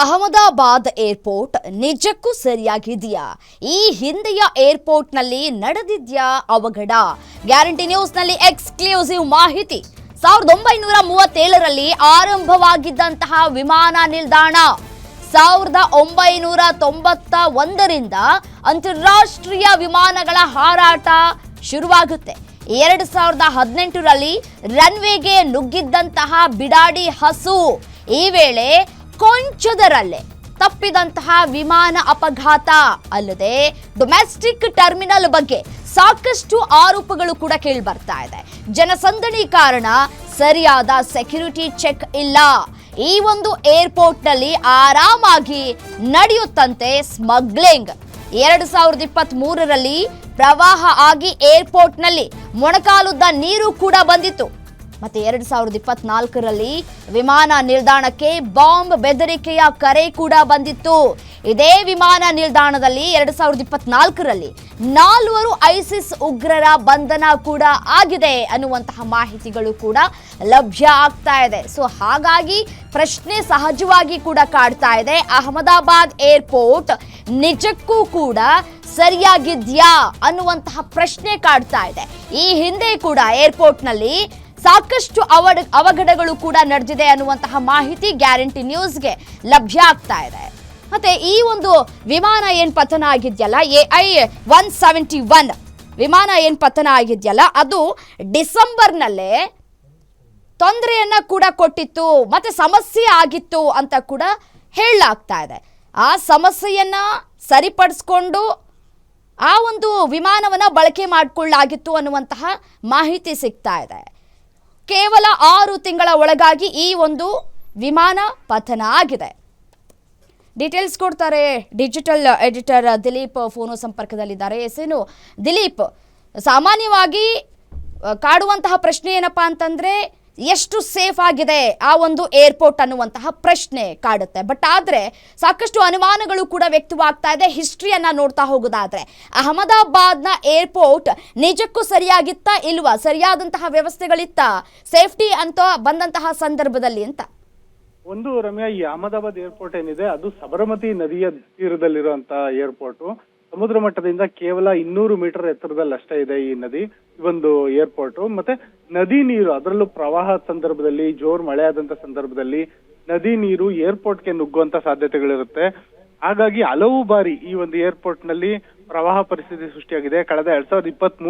Ahmedabad airport ನಿಜಕ್ಕೂ ಸರಿಯಾಗಿದೆಯಾ? ಈ ಹಿಂದೆಯ ಏರ್ಪೋರ್ಟ್ನಲ್ಲಿ ನಡೆದಿದ್ಯಾ ಅವಘಡ? ಗ್ಯಾರಂಟಿ ನ್ಯೂಸ್ನಲ್ಲಿ ಎಕ್ಸ್ಕ್ಲೂಸಿವ್ ಮಾಹಿತಿ. ಸಾವಿರದ ಒಂಬೈನೂರ ಮೂವತ್ತೇಳರಲ್ಲಿ ಆರಂಭವಾಗಿದ್ದಂತಹ ವಿಮಾನ ನಿಲ್ದಾಣ ಸಾವಿರದ ಒಂಬೈನೂರ ತೊಂಬತ್ತ ಒಂದರಿಂದ ಅಂತಾರಾಷ್ಟ್ರೀಯ ವಿಮಾನಗಳ ಹಾರಾಟ ಶುರುವಾಗುತ್ತೆ. ಎರಡು ಸಾವಿರದ ಹದಿನೆಂಟರಲ್ಲಿ ರನ್ವೇಗೆ ನುಗ್ಗಿದ್ದಂತಹ ಬಿಡಾಡಿ ಹಸು. ಈ ವೇಳೆ ಕೊಂಚದರಲ್ಲೇ ತಪ್ಪಿದಂತಹ ವಿಮಾನ ಅಪಘಾತ. ಅಲ್ಲದೆ ಡೊಮೆಸ್ಟಿಕ್ ಟರ್ಮಿನಲ್ ಬಗ್ಗೆ ಸಾಕಷ್ಟು ಆರೋಪಗಳು ಕೂಡ ಕೇಳಿ ಬರ್ತಾ ಇದೆ. ಜನಸಂದಣಿ ಕಾರಣ ಸರಿಯಾದ ಸೆಕ್ಯೂರಿಟಿ ಚೆಕ್ ಇಲ್ಲ. ಈ ಒಂದು ಏರ್ಪೋರ್ಟ್ನಲ್ಲಿ ಆರಾಮಾಗಿ ನಡೆಯುತ್ತಂತೆ ಸ್ಮಗ್ಲಿಂಗ್ ಎರಡು ಸಾವಿರದ ಇಪ್ಪತ್ತ್ ಮೂರರಲ್ಲಿ ಪ್ರವಾಹ ಆಗಿ ಏರ್ಪೋರ್ಟ್ನಲ್ಲಿ ಮೊಣಕಾಲುದ್ದ ನೀರು ಕೂಡ ಬಂದಿತ್ತು. ಮತ್ತೆ ಎರಡು ಸಾವಿರದ ಇಪ್ಪತ್ನಾಲ್ಕರಲ್ಲಿ ವಿಮಾನ ನಿಲ್ದಾಣಕ್ಕೆ ಬಾಂಬ್ ಬೆದರಿಕೆಯ ಕರೆ ಕೂಡ ಬಂದಿತ್ತು. ಇದೇ ವಿಮಾನ ನಿಲ್ದಾಣದಲ್ಲಿ ಎರಡು ಸಾವಿರದ ಇಪ್ಪತ್ನಾಲ್ಕರಲ್ಲಿ ನಾಲ್ವರು ಐಸಿಸ್ ಉಗ್ರರ ಬಂಧನ ಕೂಡ ಆಗಿದೆ ಅನ್ನುವಂತಹ ಮಾಹಿತಿಗಳು ಕೂಡ ಲಭ್ಯ ಆಗ್ತಾ ಇದೆ. ಸೊ ಹಾಗಾಗಿ ಪ್ರಶ್ನೆ ಸಹಜವಾಗಿ ಕೂಡ ಕಾಡ್ತಾ ಇದೆ. ಅಹಮದಾಬಾದ್ ಏರ್ಪೋರ್ಟ್ ನಿಜಕ್ಕೂ ಕೂಡ ಸರಿಯಾಗಿದ್ಯಾ ಅನ್ನುವಂತಹ ಪ್ರಶ್ನೆ ಕಾಡ್ತಾ ಇದೆ. ಈ ಹಿಂದೆ ಕೂಡ ಏರ್ಪೋರ್ಟ್ನಲ್ಲಿ ಸಾಕಷ್ಟು ಅವಡ ಅವಘಡಗಳು ಕೂಡ ನಡೆದಿದೆ ಅನ್ನುವಂತಹ ಮಾಹಿತಿ ಗ್ಯಾರಂಟಿ ನ್ಯೂಸ್ಗೆ ಲಭ್ಯ ಆಗ್ತಾ ಇದೆ. ಮತ್ತೆ ಈ ಒಂದು ವಿಮಾನ ಏನ್ ಪತನ ಆಗಿದೆಯಲ್ಲ, A I one seventy one ವಿಮಾನ ಏನ್ ಪತನ ಆಗಿದೆಯಲ್ಲ, ಅದು ಡಿಸೆಂಬರ್ನಲ್ಲೇ ತೊಂದರೆಯನ್ನ ಕೂಡ ಕೊಟ್ಟಿತ್ತು, ಮತ್ತೆ ಸಮಸ್ಯೆ ಆಗಿತ್ತು ಅಂತ ಕೂಡ ಹೇಳಲಾಗ್ತಾ ಇದೆ. ಆ ಸಮಸ್ಯೆಯನ್ನ ಸರಿಪಡಿಸ್ಕೊಂಡು ಆ ಒಂದು ವಿಮಾನವನ್ನ ಬಳಕೆ ಮಾಡಿಕೊಳ್ಳಲಾಗಿತ್ತು ಅನ್ನುವಂತಹ ಮಾಹಿತಿ ಸಿಗ್ತಾ ಇದೆ. ಕೇವಲ ಆರು ತಿಂಗಳ ಒಳಗಾಗಿ ಈ ಒಂದು ವಿಮಾನ ಪತನ ಆಗಿದೆ. ಡೀಟೇಲ್ಸ್ ಕೊಡ್ತಾರೆ ಡಿಜಿಟಲ್ ಎಡಿಟರ್ ದಿಲೀಪ್ ಫೋನು ಸಂಪರ್ಕದಲ್ಲಿದ್ದಾರೆ. ಎಸೇನು, ದಿಲೀಪ್, ಸಾಮಾನ್ಯವಾಗಿ ಕಾಡುವಂತಹ ಪ್ರಶ್ನೆ ಏನಪ್ಪಾ ಅಂತಂದ್ರೆ ಎಷ್ಟು ಸೇಫ್ ಆಗಿದೆ ಆ ಒಂದು ಏರ್ಪೋರ್ಟ್ ಅನ್ನುವಂತಹ ಪ್ರಶ್ನೆ ಕಾಡುತ್ತೆ. ಬಟ್ ಆದ್ರೆ ಸಾಕಷ್ಟು ಅನುಮಾನಗಳು ಕೂಡ ವ್ಯಕ್ತವಾಗ್ತಾ ಇದೆ. ಹಿಸ್ಟ್ರಿಯನ್ನ ನೋಡ್ತಾ ಹೋಗೋದಾದ್ರೆ ಅಹಮದಾಬಾದ್ನ ಏರ್ಪೋರ್ಟ್ ನಿಜಕ್ಕೂ ಸರಿಯಾಗಿತ್ತಾ ಇಲ್ವಾ? ಸರಿಯಾದಂತಹ ವ್ಯವಸ್ಥೆಗಳಿತ್ತ? ಸೇಫ್ಟಿ ಅಂತ ಬಂದಂತಹ ಸಂದರ್ಭದಲ್ಲಿ ಅಂತ. ಒಂದು ರಮ್ಯಾ, ಈ ಅಹಮದಾಬಾದ್ ಏರ್ಪೋರ್ಟ್ ಏನಿದೆ, ಅದು ಸಬರಮತಿ ನದಿಯ ತೀರದಲ್ಲಿರುವಂತಹ ಏರ್ಪೋರ್ಟ್ ಸಮುದ್ರ ಮಟ್ಟದಿಂದ ಕೇವಲ ಇನ್ನೂರು ಮೀಟರ್ ಎತ್ತರದಲ್ಲಿ ಅಷ್ಟೇ ಇದೆ ಈ ನದಿ, ಒಂದು ಏರ್ಪೋರ್ಟ್ ಮತ್ತೆ ನದಿ ನೀರು, ಅದರಲ್ಲೂ ಪ್ರವಾಹ ಸಂದರ್ಭದಲ್ಲಿ, ಜೋರ್ ಮಳೆ ಆದಂತ ಸಂದರ್ಭದಲ್ಲಿ ನದಿ ನೀರು ಏರ್ಪೋರ್ಟ್ಗೆ ನುಗ್ಗುವಂತ ಸಾಧ್ಯತೆಗಳಿರುತ್ತೆ. ಹಾಗಾಗಿ ಹಲವು ಬಾರಿ ಈ ಒಂದು ಏರ್ಪೋರ್ಟ್ನಲ್ಲಿ ಪ್ರವಾಹ ಪರಿಸ್ಥಿತಿ ಸೃಷ್ಟಿಯಾಗಿದೆ. ಕಳೆದ ಎರಡ್ ಸಾವಿರದ ಇಪ್ಪತ್ತ್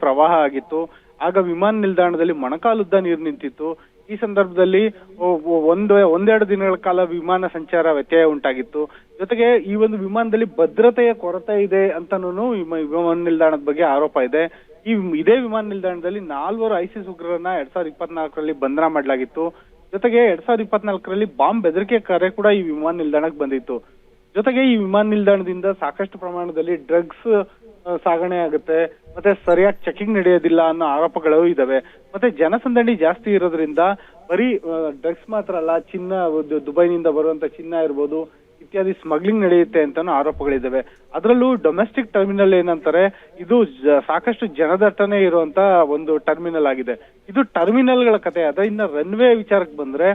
ಪ್ರವಾಹ ಆಗಿತ್ತು. ಆಗ ವಿಮಾನ ನಿಲ್ದಾಣದಲ್ಲಿ ಮೊಣಕಾಲುದ್ದ ನೀರು ನಿಂತಿತ್ತು. ಈ ಸಂದರ್ಭದಲ್ಲಿ ಒಂದು, ಒಂದೆರಡು ದಿನಗಳ ಕಾಲ ವಿಮಾನ ಸಂಚಾರ ವ್ಯತ್ಯಯ ಉಂಟಾಗಿತ್ತು. ಜೊತೆಗೆ ಈ ಒಂದು ವಿಮಾನದಲ್ಲಿ ಭದ್ರತೆಯ ಕೊರತೆ ಇದೆ ಅಂತಾನು ವಿಮಾನ ನಿಲ್ದಾಣದ ಬಗ್ಗೆ ಆರೋಪ ಇದೆ. ಈ ಇದೇ ವಿಮಾನ ನಿಲ್ದಾಣದಲ್ಲಿ ನಾಲ್ವರು ಐಸಿಸ್ ಉಗ್ರರನ್ನ ಎರಡ್ ಸಾವಿರದ ಇಪ್ಪತ್ನಾಲ್ಕರಲ್ಲಿ ಬಂಧನ ಮಾಡಲಾಗಿತ್ತು. ಜೊತೆಗೆ ಎರಡ್ ಸಾವಿರದ ಇಪ್ಪತ್ನಾಲ್ಕರಲ್ಲಿ ಬಾಂಬ್ ಬೆದರಿಕೆ ಕರೆ ಕೂಡ ಈ ವಿಮಾನ ನಿಲ್ದಾಣಕ್ಕೆ ಬಂದಿತ್ತು. ಜೊತೆಗೆ ಈ ವಿಮಾನ ನಿಲ್ದಾಣದಿಂದ ಸಾಕಷ್ಟು ಪ್ರಮಾಣದಲ್ಲಿ ಡ್ರಗ್ಸ್ ಸಾಗಣೆ ಆಗುತ್ತೆ, ಮತ್ತೆ ಸರಿಯಾಗಿ ಚೆಕಿಂಗ್ ನಡೆಯೋದಿಲ್ಲ ಅನ್ನೋ ಆರೋಪಗಳು ಇದಾವೆ. ಮತ್ತೆ ಜನಸಂದಣಿ ಜಾಸ್ತಿ ಇರೋದ್ರಿಂದ ಬರೀ ಡ್ರಗ್ಸ್ ಮಾತ್ರ ಅಲ್ಲ, ಚಿನ್ನ ದುಬೈನಿಂದ ಬರುವಂತ ಚಿನ್ನ ಇರ್ಬೋದು, ಇತ್ಯಾದಿ ಸ್ಮಗ್ಲಿಂಗ್ ನಡೆಯುತ್ತೆ ಅಂತಾನು ಆರೋಪಗಳಿದ್ದಾವೆ ಅದರಲ್ಲೂ ಡೊಮೆಸ್ಟಿಕ್ ಟರ್ಮಿನಲ್ ಏನಂತಾರೆ, ಇದು ಸಾಕಷ್ಟು ಜನದಟ್ಟಣೆ ಇರುವಂತ ಒಂದು ಟರ್ಮಿನಲ್ ಆಗಿದೆ. ಇದು ಟರ್ಮಿನಲ್ಗಳ ಕತೆ. ಅದರಿಂದ ರನ್ವೇ ವಿಚಾರಕ್ಕೆ ಬಂದ್ರೆ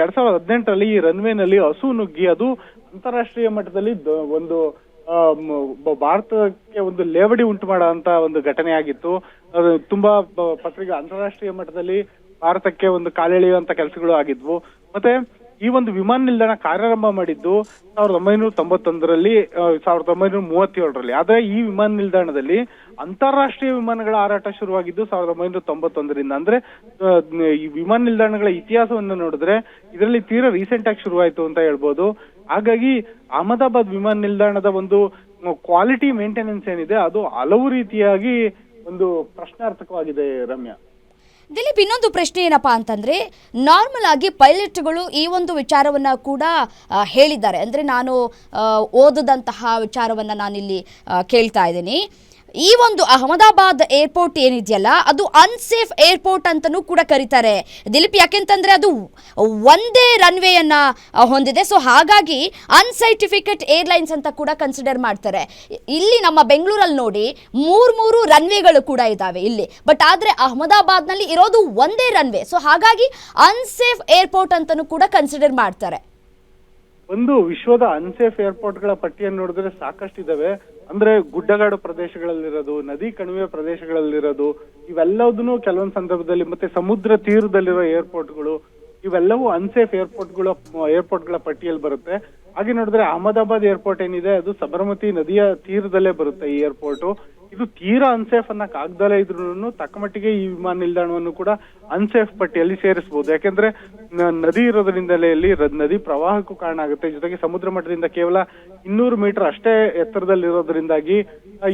ಎರಡ್ ಸಾವಿರದ ಹದಿನೆಂಟರಲ್ಲಿ ಈ ರನ್ವೇನಲ್ಲಿ ಹಸು ನುಗ್ಗಿ, ಅದು ಅಂತಾರಾಷ್ಟ್ರೀಯ ಮಟ್ಟದಲ್ಲಿ ಒಂದು ಭಾರತಕ್ಕೆ ಒಂದು ಲೇವಡಿ ಉಂಟು ಮಾಡುವಂತ ಒಂದು ಘಟನೆ ಆಗಿತ್ತು. ಅದು ತುಂಬಾ ಪತ್ರಿಕೆ ಅಂತಾರಾಷ್ಟ್ರೀಯ ಮಟ್ಟದಲ್ಲಿ ಭಾರತಕ್ಕೆ ಒಂದು ಕಾಲೆಳೆಯುವಂತ ಕೆಲಸಗಳು ಆಗಿದ್ವು. ಮತ್ತೆ ಈ ಒಂದು ವಿಮಾನ ನಿಲ್ದಾಣ ಕಾರ್ಯಾರಂಭ ಮಾಡಿದ್ದು ಸಾವಿರದ ಒಂಬೈನೂರ ತೊಂಬತ್ತೊಂದರಲ್ಲಿ ಸಾವಿರದ ಒಂಬೈನೂರ ಮೂವತ್ತೇಳರಲ್ಲಿ. ಆದ್ರೆ ಈ ವಿಮಾನ ನಿಲ್ದಾಣದಲ್ಲಿ ಅಂತಾರಾಷ್ಟ್ರೀಯ ವಿಮಾನಗಳ ಹಾರಾಟ ಶುರುವಾಗಿದ್ದು ಸಾವಿರದ ಒಂಬೈನೂರ ತೊಂಬತ್ತೊಂದರಿಂದ. ಅಂದ್ರೆ ಈ ವಿಮಾನ ನಿಲ್ದಾಣಗಳ ಇತಿಹಾಸವನ್ನು ನೋಡಿದ್ರೆ ಇದರಲ್ಲಿ ತೀರಾ ರೀಸೆಂಟ್ ಆಗಿ ಶುರುವಾಯಿತು ಅಂತ ಹೇಳ್ಬೋದು. ಹಾಗಾಗಿ ಅಹಮದಾಬಾದ್ ವಿಮಾನ ನಿಲ್ದಾಣದ ಒಂದು ಕ್ವಾಲಿಟಿ ಮೇಂಟೆನೆನ್ಸ್ ಏನಿದೆ, ಅದು ಹಲವು ರೀತಿಯಾಗಿ ಒಂದು ಪ್ರಶ್ನಾರ್ಥಕವಾಗಿದೆ ರಮ್ಯಾ. ದಿಲೀಪ್, ಇನ್ನೊಂದು ಪ್ರಶ್ನೆ ಏನಪ್ಪಾ ಅಂತಂದ್ರೆ ನಾರ್ಮಲ್ ಆಗಿ ಪೈಲಟ್ಗಳು ಈ ಒಂದು ವಿಚಾರವನ್ನ ಕೂಡ ಹೇಳಿದ್ದಾರೆ. ಅಂದ್ರೆ ನಾನು ಓದದಂತಹ ವಿಚಾರವನ್ನ ನಾನಿಲ್ಲಿ ಕೇಳ್ತಾ ಇದ್ದೀನಿ. ಈ ಒಂದು ಅಹಮದಾಬಾದ್ ಏರ್ಪೋರ್ಟ್ ಏನಿದೆಯಲ್ಲ, ಅದು ಅನ್ಸೇಫ್ ಏರ್ಪೋರ್ಟ್ ಅಂತಲೂ ಕೂಡ ಕರೀತಾರೆ. ದಿಲೀಪ್, ಯಾಕೆಂತಂದ್ರೆ ಅದು ಒಂದೇ ರನ್ವೇಯನ್ನ ಹೊಂದಿದೆ. ಸೊ ಹಾಗಾಗಿ ಅನ್ಸೈಟಿಫಿಕೇಟ್ ಏರ್ಲೈನ್ಸ್ ಅಂತ ಕೂಡ ಕನ್ಸಿಡರ್ ಮಾಡ್ತಾರೆ. ಇಲ್ಲಿ ನಮ್ಮ ಬೆಂಗಳೂರಲ್ಲಿ ನೋಡಿ, ಮೂರ್ ಮೂರು ರನ್ವೇಗಳು ಕೂಡ ಇದಾವೆ ಇಲ್ಲಿ. ಬಟ್ ಆದ್ರೆ ಅಹಮದಾಬಾದ್ನಲ್ಲಿ ಇರೋದು ಒಂದೇ ರನ್ವೇ ಸೊ ಹಾಗಾಗಿ ಅನ್ಸೇಫ್ ಏರ್ಪೋರ್ಟ್ ಅಂತಲೂ ಕೂಡ ಕನ್ಸಿಡರ್ ಮಾಡ್ತಾರೆ. ಒಂದು ವಿಶ್ವದ ಅನ್ಸೇಫ್ ಏರ್ಪೋರ್ಟ್ಗಳ ಪಟ್ಟಿಯನ್ನು ನೋಡಿದ್ರೆ ಸಾಕಷ್ಟು ಇದಾವೆ ಅಂದ್ರೆ ಗುಡ್ಡಗಾಡು ಪ್ರದೇಶಗಳಲ್ಲಿರೋದು, ನದಿ ಕಣಿವೆ ಪ್ರದೇಶಗಳಲ್ಲಿರೋದು, ಇವೆಲ್ಲದನ್ನು ಕೆಲವೊಂದು ಸಂದರ್ಭದಲ್ಲಿ ಮತ್ತೆ ಸಮುದ್ರ ತೀರದಲ್ಲಿರೋ ಏರ್ಪೋರ್ಟ್ಗಳು ಇವೆಲ್ಲವೂ ಅನ್ಸೇಫ್ ಏರ್ಪೋರ್ಟ್ಗಳ ಏರ್ಪೋರ್ಟ್ಗಳ ಪಟ್ಟಿಯಲ್ಲಿ ಬರುತ್ತೆ. ಹಾಗೆ ನೋಡಿದ್ರೆ ಅಹಮದಾಬಾದ್ ಏರ್ಪೋರ್ಟ್ ಏನಿದೆ, ಅದು ಸಬರಮತಿ ನದಿಯ ತೀರದಲ್ಲೇ ಬರುತ್ತೆ ಈ ಏರ್ಪೋರ್ಟ್. ಇದು ತೀರಾ ಅನ್ಸೇಫ್ ಅನ್ನಕ್ ಆಗ್ದಲೇ ಇದ್ರು ತಕ್ಕಮಟ್ಟಿಗೆ ಈ ವಿಮಾನ ನಿಲ್ದಾಣವನ್ನು ಕೂಡ ಅನ್ಸೇಫ್ ಪಟ್ಟಿಯಲ್ಲಿ ಸೇರಿಸಬಹುದು ಯಾಕೆಂದ್ರೆ ನದಿ ಇರೋದ್ರಿಂದಲೇ ಇಲ್ಲಿ ನದಿ ಪ್ರವಾಹಕ್ಕೂ ಕಾರಣ ಆಗುತ್ತೆ. ಜೊತೆಗೆ ಸಮುದ್ರ ಮಟ್ಟದಿಂದ ಕೇವಲ ಇನ್ನೂರು ಮೀಟರ್ ಅಷ್ಟೇ ಎತ್ತರದಲ್ಲಿರೋದ್ರಿಂದಾಗಿ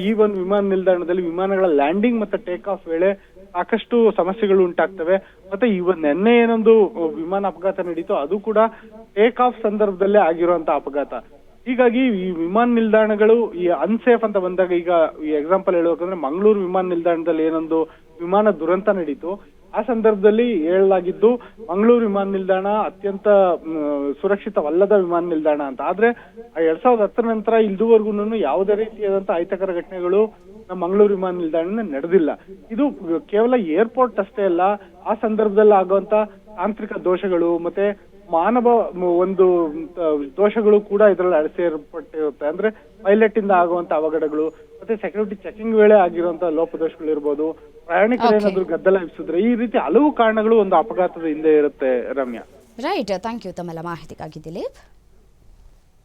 ಈ ಒಂದು ವಿಮಾನ ನಿಲ್ದಾಣದಲ್ಲಿ ವಿಮಾನಗಳ ಲ್ಯಾಂಡಿಂಗ್ ಮತ್ತೆ ಟೇಕ್ ಆಫ್ ವೇಳೆ ಸಾಕಷ್ಟು ಸಮಸ್ಯೆಗಳು ಉಂಟಾಗ್ತವೆ. ಮತ್ತೆ ಇವ ನಿನ್ನೆ ಏನೊಂದು ವಿಮಾನ ಅಪಘಾತ ನಡೀತು ಅದು ಕೂಡ ಟೇಕ್ ಆಫ್ ಸಂದರ್ಭದಲ್ಲೇ ಆಗಿರುವಂತ ಅಪಘಾತ. ಹೀಗಾಗಿ ಈ ವಿಮಾನ ನಿಲ್ದಾಣಗಳು ಈ ಅನ್ಸೇಫ್ ಅಂತ ಬಂದಾಗ ಈಗ ಈ ಎಕ್ಸಾಂಪಲ್ ಹೇಳಬೇಕಂದ್ರೆ ಮಂಗಳೂರು ವಿಮಾನ ನಿಲ್ದಾಣದಲ್ಲಿ ಏನೊಂದು ವಿಮಾನ ದುರಂತ ನಡೀತು. ಆ ಸಂದರ್ಭದಲ್ಲಿ ಹೇಳಲಾಗಿದ್ದು ಮಂಗಳೂರು ವಿಮಾನ ನಿಲ್ದಾಣ ಅತ್ಯಂತ ಸುರಕ್ಷಿತವಲ್ಲದ ವಿಮಾನ ನಿಲ್ದಾಣ ಅಂತ. ಆದ್ರೆ ಎರಡ್ ಸಾವಿರದ ಹತ್ತರ ನಂತರ ಇದುವರೆಗೂ ಯಾವುದೇ ರೀತಿಯಾದಂತ ಅಹಿತಕರ ಘಟನೆಗಳು ನಮ್ಮ ಮಂಗಳೂರು ವಿಮಾನ ನಿಲ್ದಾಣ ನಡೆದಿಲ್ಲ. ಇದು ಕೇವಲ ಏರ್ಪೋರ್ಟ್ ಅಷ್ಟೇ ಅಲ್ಲ ಆ ಸಂದರ್ಭದಲ್ಲಿ ಆಗುವಂತ ತಾಂತ್ರಿಕ ದೋಷಗಳು ಮತ್ತೆ ಮಾನವ ಒಂದು ದೋಷಗಳು ಕೂಡ ಇದರಲ್ಲಿ ಅಳಸೇರ್ಪಟ್ಟಿರುತ್ತೆ. ಅಂದ್ರೆ ಪೈಲಟ್ ಇಂದ ಆಗುವಂತ ಅವಘಡಗಳು ಮತ್ತೆ ಸೆಕ್ಯೂರಿಟಿ ಚೆಕಿಂಗ್ ವೇಳೆ ಆಗಿರುವಂತ ಲೋಪದೋಷಗಳು ಇರ್ಬೋದು ಪ್ರಯಾಣಿಕರು. ಏನಾದ್ರು ಗದ್ದಲ ಎಬ್ಸಿದ್ರೆ ಈ ರೀತಿ ಹಲವು ಕಾರಣಗಳು ಒಂದು ಅಪಘಾತದ ಹಿಂದೆ ಇರುತ್ತೆ ರಮ್ಯಾ. ರೈಟ್ ಥ್ಯಾಂಕ್ ಯು ತಮ್ಮೆಲ್ಲ ಮಾಹಿತಿಗಾಗಿ ದಿಲೀಪ್.